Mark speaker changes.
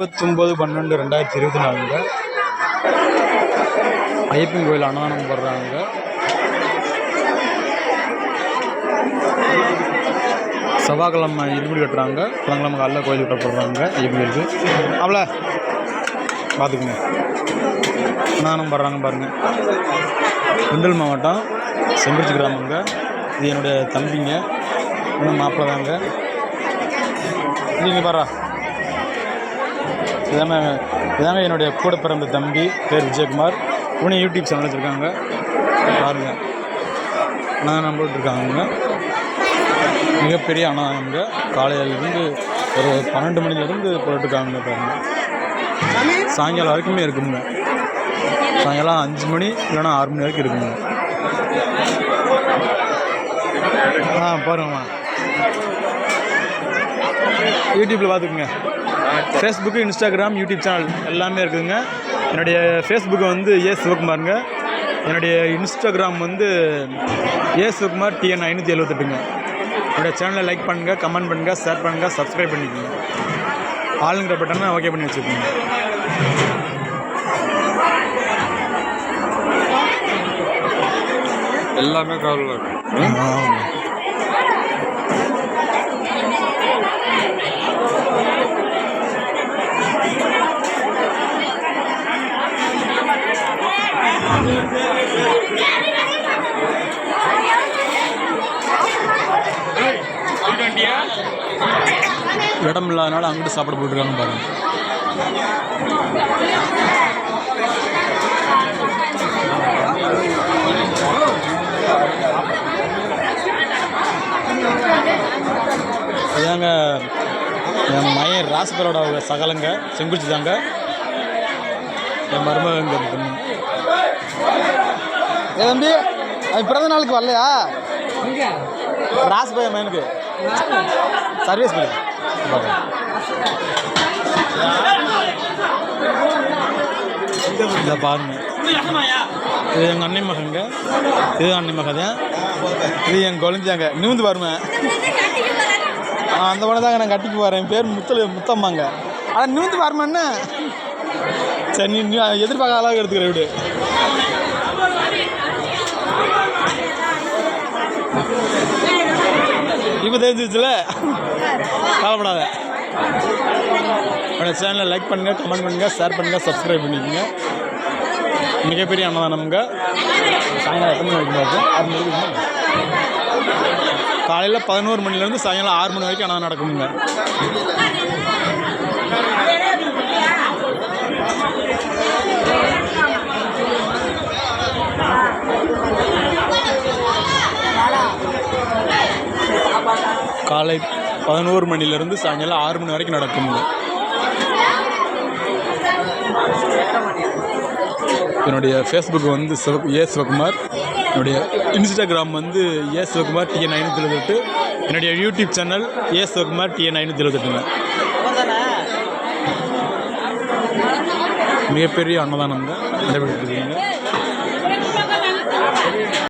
Speaker 1: இருபத்தொம்போது பன்னெண்டு ரெண்டாயிரத்தி இருபத்தி நாலுங்க. ஐயப்பன் கோயில் அன்னதானம் போடுறாங்க. செவ்வாய்க்கிழமை இருமுடி கட்டுறாங்க. புதன்கிழமை காலைல கோயில் கட்ட போடுறாங்க ஐயப்பன் கோயிலுக்கு. அவ்வளோ பார்த்துக்குங்க. அன்னதானம் போடுறாங்க பாருங்கள் திண்டல் மாவட்டம் செங்குறிச்சி கிராமங்க. இது என்னுடைய தம்பிங்க. இன்னும் மாப்பிள்ளை தாங்க. நீங்கள் பாரா இதாங்க இதாங்க என்னுடைய கூட பிறந்த தம்பி பேர் விஜயகுமார். உனி யூடியூப் சேனல் வச்சுருக்காங்க. பாருங்கள் அண்ணா போட்டுருக்காங்க மிகப்பெரிய அன்னதானங்க காலையிலேருந்து ஒரு பன்னெண்டு மணிலேருந்து போட்டுருக்காங்க பாருங்க. சாயங்காலம் வரைக்குமே இருக்குங்க. சாயங்காலம் அஞ்சு மணி இல்லைன்னா ஆறு மணி வரைக்கும் இருக்குங்க. ஆ பாருங்கம்மா. யூடியூப்பில் பார்த்துக்குங்க. ஃபேஸ்புக்கு இன்ஸ்டாகிராம் யூடியூப் சேனல் எல்லாமே இருக்குதுங்க. என்னுடைய ஃபேஸ்புக்கு வந்து ஏ சிவகுமாருங்க. என்னுடைய இன்ஸ்டாகிராம் வந்து ஏ சிவகுமார் டிஎன் ஐநூற்றி எழுபத்தெட்டுங்க என்னுடைய சேனலை லைக் பண்ணுங்கள் கமெண்ட் பண்ணுங்கள் ஷேர் பண்ணுங்கள் சப்ஸ்கிரைப் பண்ணிக்கோங்க. ஆளுங்கிற பட்டனை ஓகே பண்ணி வச்சுக்கோங்க.
Speaker 2: எல்லாமே கவரில்
Speaker 1: இடம் இல்லாதனால அங்கிட்டு சாப்பிட போட்டுருக்காங்க பாருங்க. இதாங்க என் மயன் ராசிபரோட சகலங்க செங்குச்சி தாங்க என் மருமகங்க பொண்ணு ஏ தம்பி அவன் பிறந்த நாளுக்கு வரலையா? ராசி பையன் மயனுக்கு சர்வீஸ் பண்ணி இதை பாருங்க. இது எங்கள் அண்ணன் மகங்க இது அண்ணன் மகன் இது என் குழந்தையாங்க நிமிந்து ஆ, அந்த பொண்ணை தாங்க நான் கட்டிக்கு வரேன் என் பேர் முத்தல் முத்தம்மாங்க. ஆனால் நிமிந்து பாருமா என்ன சரி நீ எதிர்பார்க்க அளவுக்கு எடுத்துக்கிறேன் விடு. இப்போ தெரிஞ்சிச்சுல கவலைப்படாத. என்னோடய சேனலை லைக் பண்ணுங்கள் கமெண்ட் பண்ணுங்கள் ஷேர் பண்ணுங்கள் சப்ஸ்கிரைப் பண்ணிக்கோங்க. மிகப்பெரிய அன்னதானம்ங்க. சாயங்காலம் எத்தனை மணி வரைக்கும் பார்த்து ஆறு மணி வரைக்கும்? காலையில் பதினோரு மணிலேருந்து சாயங்காலம் ஆறு மணி வரைக்கும் அன்னதானம் நடக்குங்க காலை பதினோரு மணிலேருந்து சாயங்காலம் ஆறு மணி வரைக்கும் நடக்கும். என்னுடைய ஃபேஸ்புக் வந்து சிவ ஏ சிவகுமார். என்னுடைய இன்ஸ்டாகிராம் வந்து ஏ சிவகுமார் டிஎன் ஐநூற்றி எழுபத்தெட்டு. என்னுடைய YouTube channel A Sivakumar TN ஐநூற்றி எழுபத்தெட்டுங்க. மிகப்பெரிய அன்னதானங்க நடைபெற்று இருக்குங்க